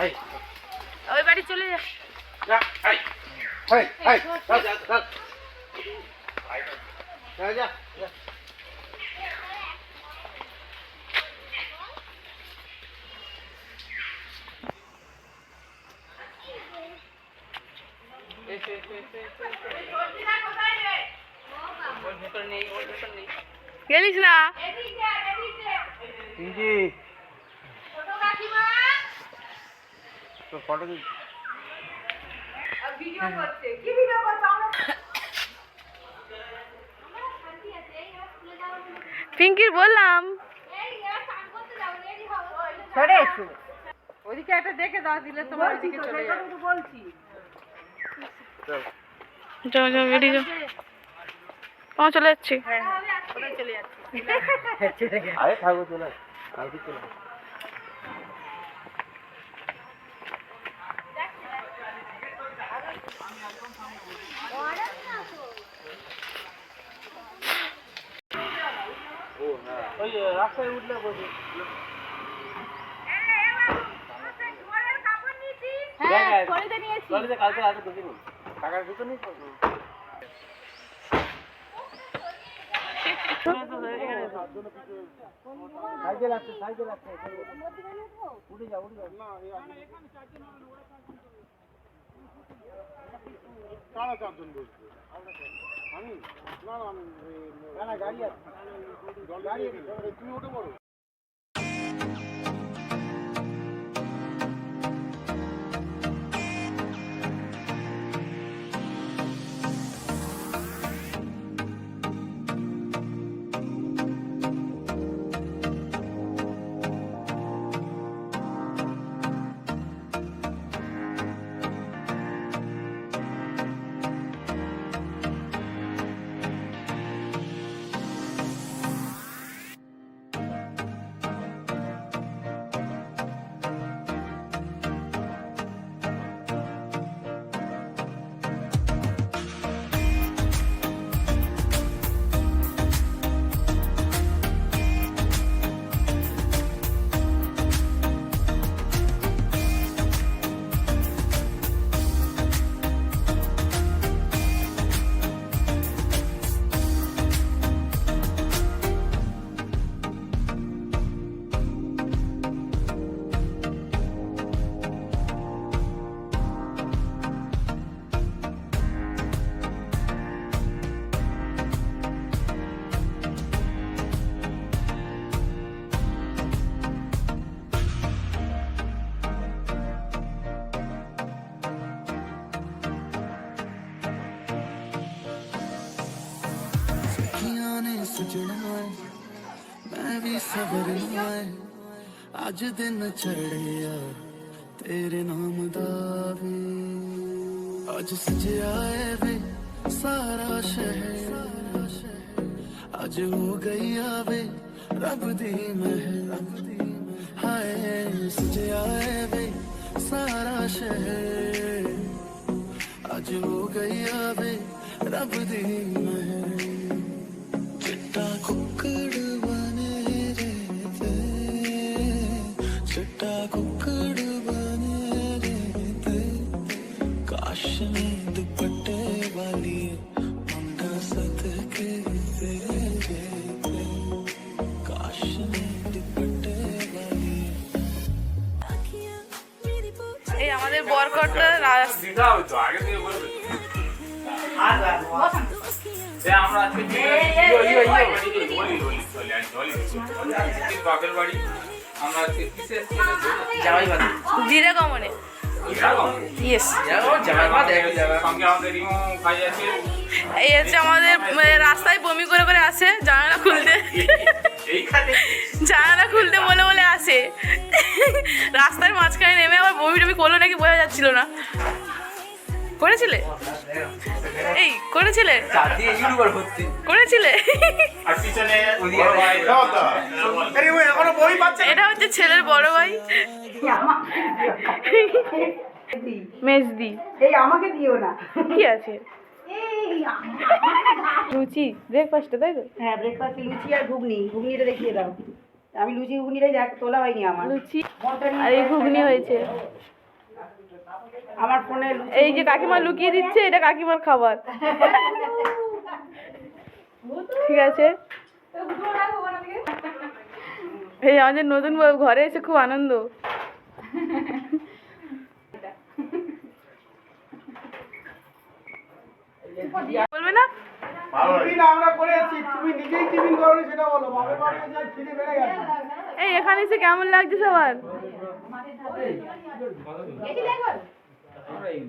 এই। ওই বাড়ি চলে যা। যা এই এই এই যা যা যা যা যা যা গেলিস না পিঙ্কি তোর ফটো দিচ্ছি পিঙ্কির বললাম। সরে এসো। ওদিকে একটা দেখে দাও দিলে তোমার ওদিকে চলে যাবে। বলছি। যাও। যাও বেরিয়ে যাও। আমার চলে যাচ্ছি। হ্যাঁ হ্যাঁ চলে যাচ্ছে। আরে থাকো চলে। কালকে চলে আয়। ও হ্যাঁ ওই যে রাস্তায় উঠলে বসে হ্যাঁ খরিদে নিয়েছি কালকে রাতে ঢুকে নি টাকার ঢুকে নি সাইকেল আছে সাইকেল আছে। উঠে যা উঠে যা। না কারা চারজন বসবে। আমি না না আমি গাড়ি আছে। গাড়ি তুমি ওঠে পড়ো मैं भी सबर नाए अज दिन चढ़िया तेरे नाम दावी भी। अज सजया वे सारा शहर। अज हो गई आवे रब दी महल। हाय सजया है वे सारा शहर। अज हो गई आवे रब दी महल। टूटा कुकड़ बने रहते काशनी दुपट्टे वाली मुंडा सत के तेरे काशनी दुपट्टे वाली এই আমাদের বরকটটা রাস্তা হতো আগে থেকে বলবে আর রাখবো আমরা আজকে জিরে কমনে। এই হচ্ছে আমাদের মানে রাস্তায় বমি করে করে আসে জানালা খুলতে। জানালা খুলতে বলে বলে আসে। রাস্তার মাঝখানে নেমে আবার বমি টমি করল নাকি বোঝা যাচ্ছিল না। করেছিলে? এই করেছিলে? করেছিলে? এটা হচ্ছে ছেলের বড় ভাই। মেজদি। এই আমাকে দিও না। কি আছে? লুচি। ব্রেকফাস্টে তাই তো? হ্যাঁ ব্রেকফাস্টে লুচি আর ঘুগনি। ঘুগনিটা দেখিয়ে দাও। আমি লুচি ঘুগনিটাই দেখ তোলা হয়নি আমার। লুচি আর এই ঘুগনি হয়েছে। আমার ফোনে এই যে কাকিমা লুকিয়ে দিচ্ছে এটা কাকিমার খাবার ঠিক আছে এই আমাদের নতুন বউ ঘরে এসে খুব আনন্দ বলবে না এই এখানে এসে কেমন লাগছে সবার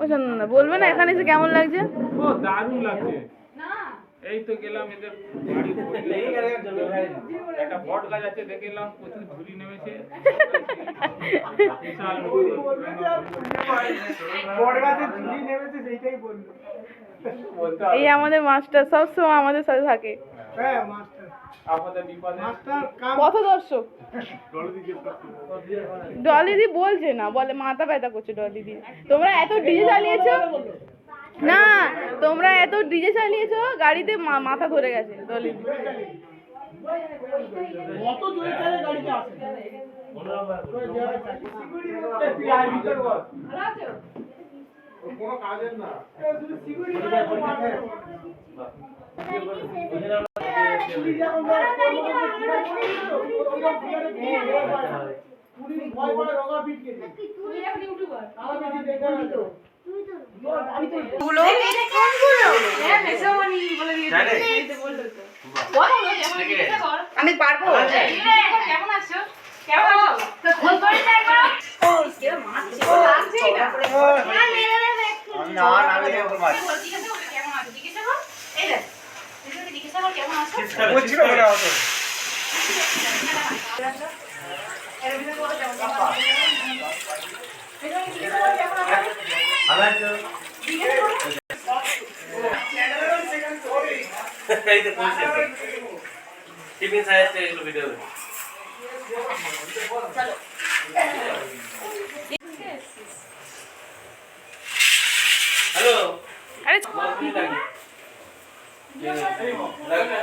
ও চন্দনা বলবে না এখানে এসে কেমন লাগছে? ও দারুণ লাগছে। এই তো গেলাম এদের বাড়ি একটা বট গাছ আছে দেখে এলাম প্রচুর ঝুলি নেমেছে। এই আমাদের মাস্টার সব সময় আমাদের সাথে থাকে। হ্যাঁ মাস্টার আপদে বিপদে। মাস্টার কাম পথ দর্শক? ডলিদি বলছে না বলে মাথা ব্যথা করছে ডলিদি। তোমরা এত ডিজে চালিয়েছো? না তোমরা এত ডিজে চালিয়েছো গাড়িতে মাথা ধরে গেছে ডলিদি। কত জোরে চালে গাড়িটা আছে কোনো কাজের না ভয় ভয় রোগা পিট কে আমি পারব টিফিন সাইজ এগুলো ভিডিও হ্যালো আরে ধরে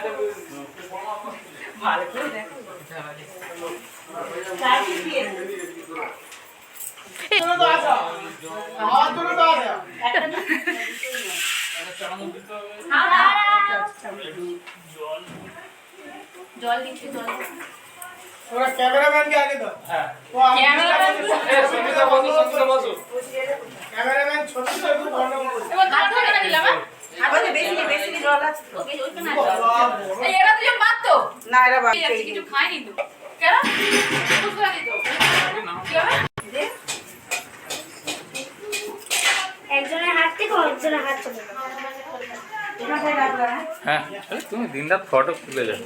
তো আছে ওরা ক্যামেরাম্যানকে আগে দাও ও আমি ক্যামেরাম্যান ছোট তো একটু গন্ডগোল করছে বেশি বেশি জল আছে তো। না এরা বাচ্চা কিছু খাইনি তো কেন একজনের হাত থেকে একজনের হাত চলে গেল। হ্যাঁ তুমি দিন রাত ফটো তুলে যাও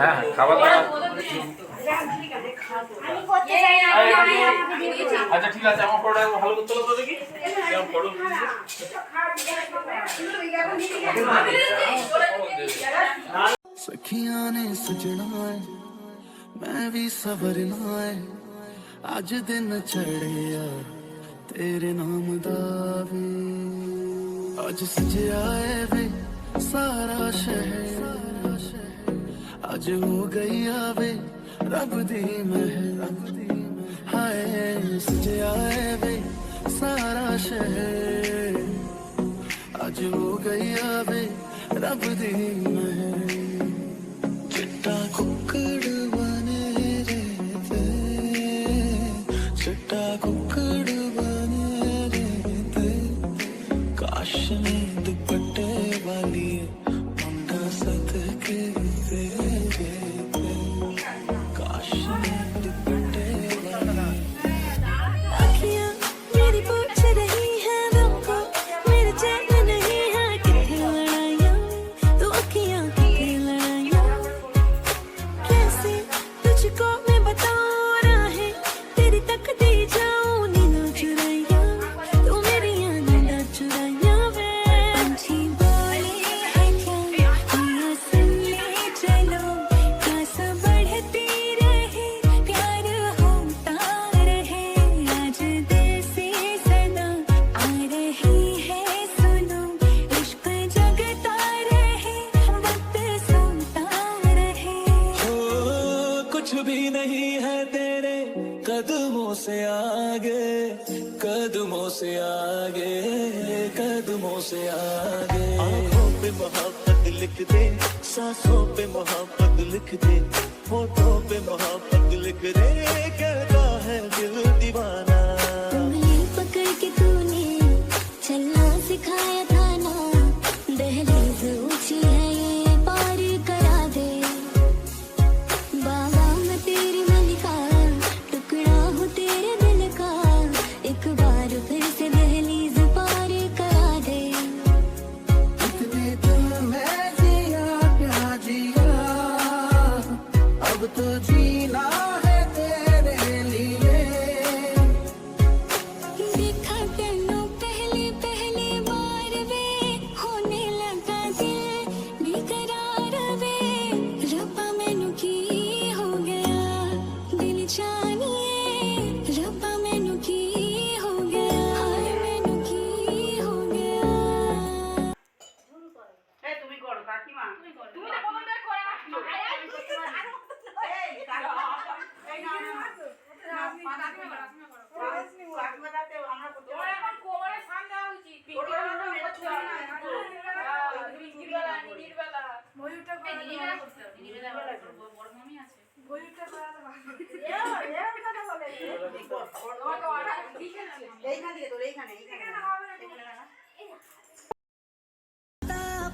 হ্যাঁ হ্যাঁ খাবার দাবার। আমি করতে চাই না আমি আমি আমাকে দিয়ে দিও। আচ্ছা ঠিক আছে আমার ফটো ভালো করতে হবে তো দেখি কেমন ফটো सखियां ने सजना है मैं भी सवरना है अज दिन चढ़िया तेरे नाम दा वे अज सजया है वे सारा शहर अज हो गई आवे ਰੱਬ ਦੀ ਮਹਿ ਰੱਬ ਦੀ ਹਾਏ ਸਜਿਆ ਵੇ ਸਾਰਾ ਸ਼ਹਿਰ ਅੱਜ ਹੋ ਗਈ ਆਵੇ ਰੱਬ ਦੀ ਮਹਿ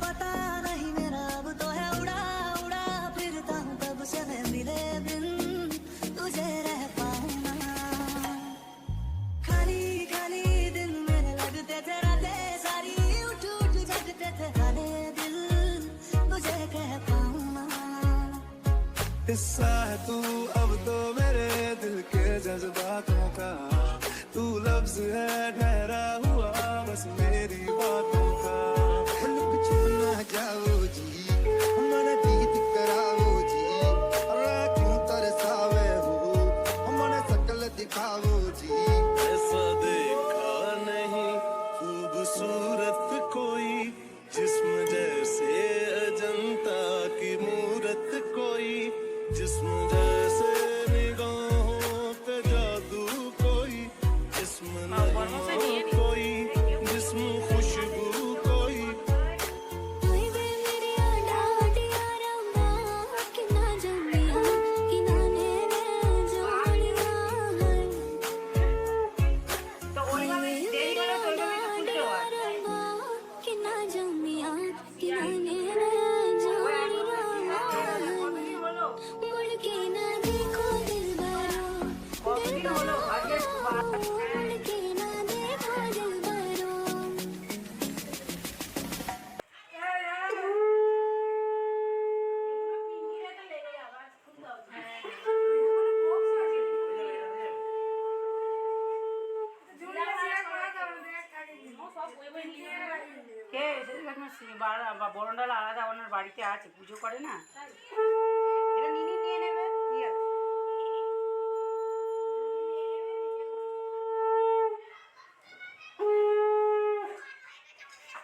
पता नहीं मेरा अब तो है उड़ा उड़ा फिरता हूँ कब से मैं मिले बिन तुझे रह पाऊँ ना खाली खाली दिन मेरे लगते थे रातें सारी उठ उठ जगते थे काले दिल तुझे कह पाऊँ ना इस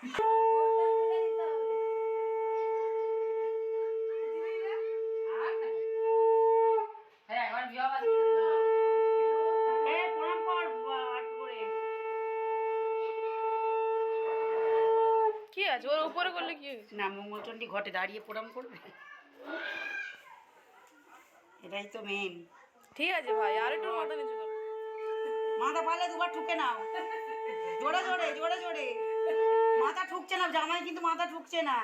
কি আছে? ওর উপরে করলে কি না মঙ্গলচন্ডি ঘটে দাঁড়িয়ে প্রণাম করবে। এটাই তো মেন ঠিক আছে ভাই আর একটু মাথা নিচু করো। মাথা পালে দুবার ঠুকে নাও। জোরে জোরে জোরে জোরে। মাথা ঠুকছে না জামাই কিন্তু মাথা ঠুকছে না।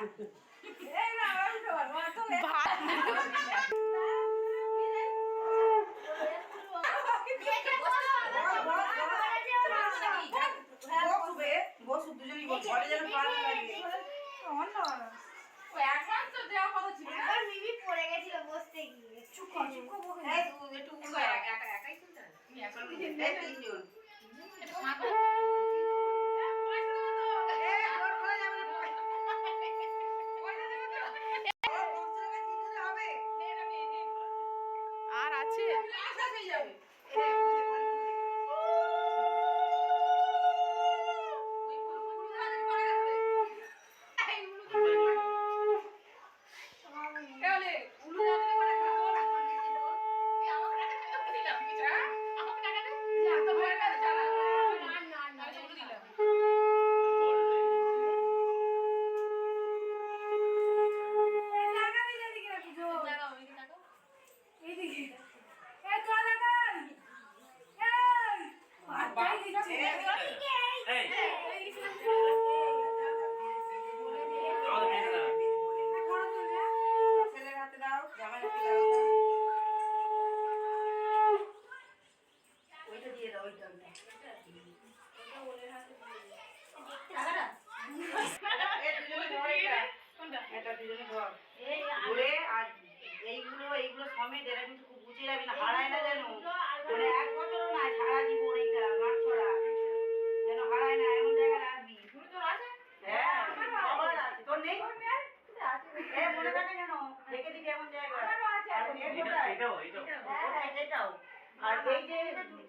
আর এই যে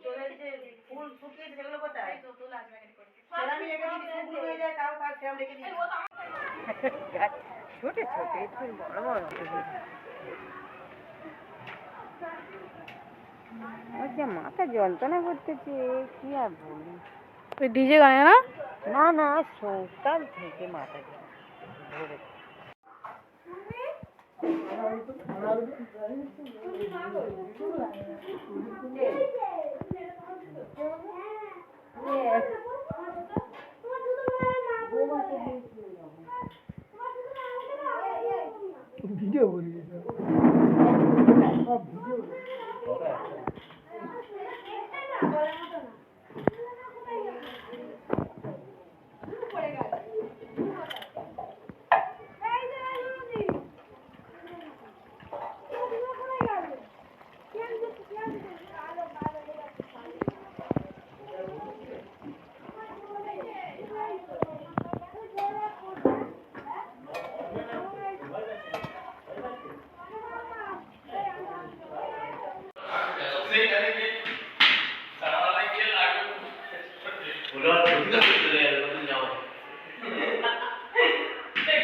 তোদের যে ফুল শুকিয়েছে সেগুলো কোথায়? সেটা রেখে দিবি শুকনো হয়ে যায় তাও থাক সেরকম রেখে দিবি ছোট ছোট একটু বড় বড় মাথা যন্ত্রণা করতেছে কি আর বলি? ওই ডিজে গানে না? না না সকাল থেকে মাথা ধরে ভিডিও করি সব ভিডিও ওরা প্রতিটা চলে যাবে নতুন জামা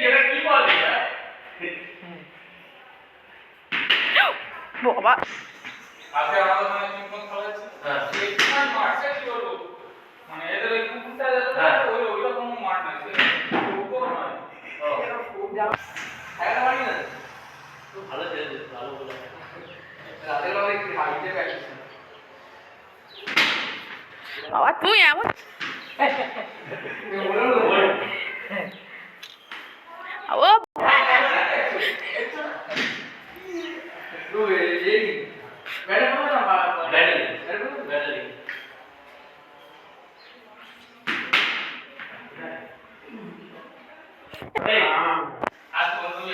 এটা কি বলে বাবা আজকে আমাদের মানে পিং পং খেলা হচ্ছে হ্যাঁ এই সময় মাঠটা কি বলব মানে এদের ওই কুকুরটা যেটা হ্যাঁ। ওই ওইরকম মাঠ না সে ওপো নয় ও খেলা মারি না খুব ভালো ছেলে ভালো বলে রাতের বেলা একটু হাইটে প্র্যাকটিস বাবা তুমি এমন ও ব্যাটারি ব্যাটারি এই আজ বন্ধু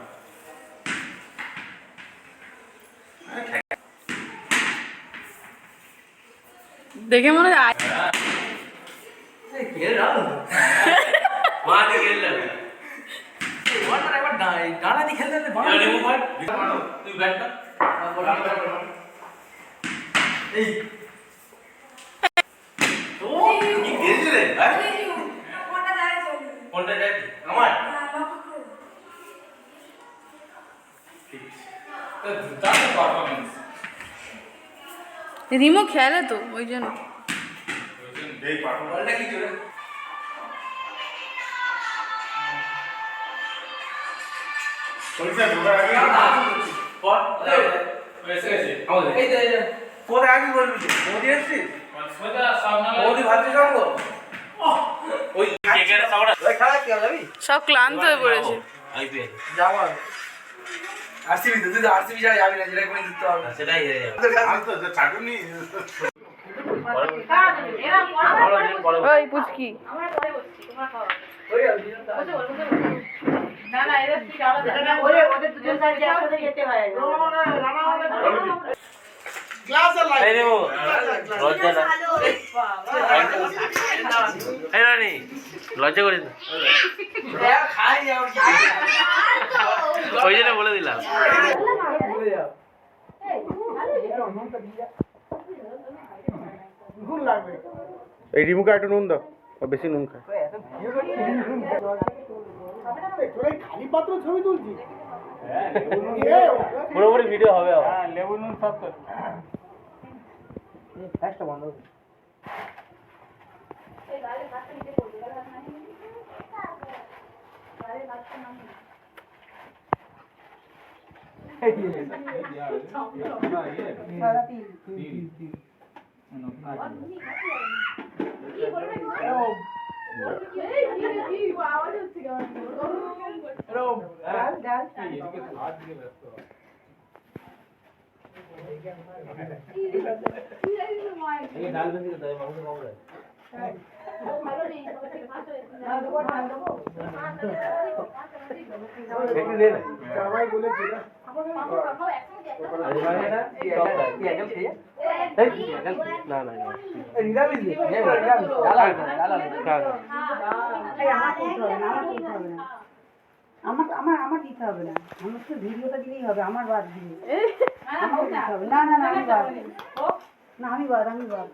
দেখে মনে হয় আ- খেল রাখো মা দিয়ে খেললাম ডানা দিয়ে খেলতে এবার রিমুভ কর তুই ব্যাট কর ও কি খেলছিস রে হ্যাঁ কোনটা যাই আমার দুর্দান্ত পারফরমেন্স রিমো খেলে তো ওই জন্য। কোথায় আগে বলবি মোদি সব ক্লান্ত হয়ে পড়েছে। আরসিবি তো তুই তো আরসিবি ছাড়া যাবি না যেটা কোনো জিততে সেটাই যাবে ওই পুচকি। হয় লজ্জা করিস খাই যাও ওই জন্য বলে দিলাম। লাগবে এই রিমুকে একটু নুন দাও। বেশি নুন খায়। তোরা খালি পাত্র ছবি তুলছিস পুরোপুরি ভিডিও হবে হ্যাঁ লেবু নুন সব তো। বন্ধ বলেছে না। এই আমার করতে হবে না আমার করতে হবে না। আমার আমার দিতে হবে না আমার তো ভিডিওটা দিলেই হবে আমার বাদ হবে না না না, আমি বাদ। না, আমি বাদ আমি বাদ।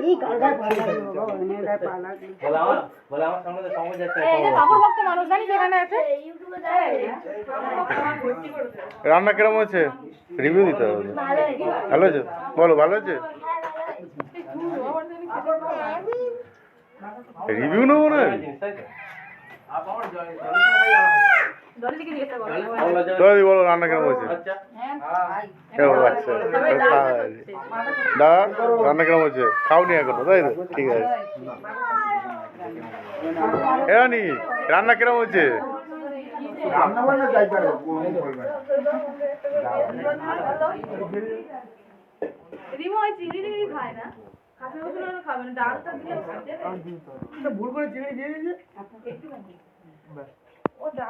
এই গালটা পালা কাপড় ভক্ত মানুষ আছে? রান্না কিরম হয়েছে? রিভিউ দিতে হবে। ভালো আছে বলো ভালো আছে রিভিউ নেব না দাদি বলো রান্না কিরম হয়েছে? আচ্ছা। তাই। দাদা রান্না কিরম হয়েছে? খাওনি এখনও তাই তো? ঠিক আছে। এ রানি রান্না কিরম হয়েছে? রিমো খায় না? কাঁচা খাবে না ডালটা দিলে তো ভুল করে চিংড়ি দিয়ে দিয়েছে।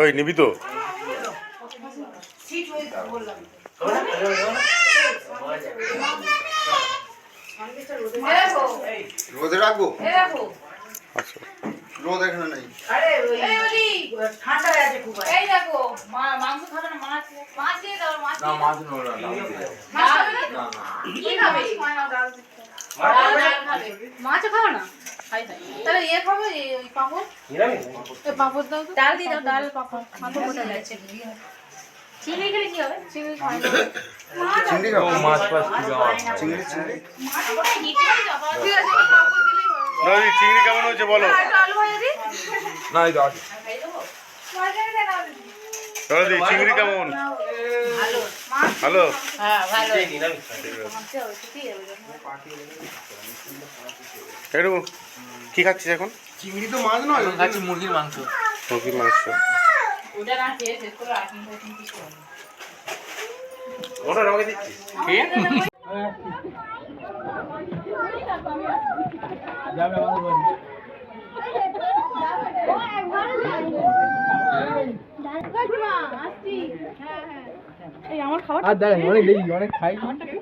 ওই নিবি তো। রোদে রাখব? রোদ এখানে নেই। আরে ওই ঠান্ডা হয়ে আছে খুব এই দেখো মা- মাংস খাবে না মাছ মাছ দিয়ে দাও মাছ না মাছ নেব না মাছ খাবে না? না না। কি খাবে? ডাল ডাল খাবে। না? তাহলে ইয়ে খাবে এই- ওই পাঁপড় পাঁপড় দাও তো। ডাল দিয়ে দাও ডাল পাঁপড়। পাঁপড় কোথায় যাচ্ছে? চিংড়ি খেলে কি হবে? চিংড়ি না চিংড়ি খাব? মাছ ফাছ চিংড়ি চিংড়ি। ঠিক আছে দাদি চিংড়ি কেমন হয়েছে বলো? দি না এই তো আছে চিংড়ি কেমন? হ্যালো একটু কি খাচ্ছিস এখন? চিংড়ি তো মাছ নয় খাচ্ছি মুরগির মাংস। মুরগির মাংস। ওটা আমাকে দিচ্ছিস? আর দাঁড়ান অনেক দেখি অনেক খাই নেব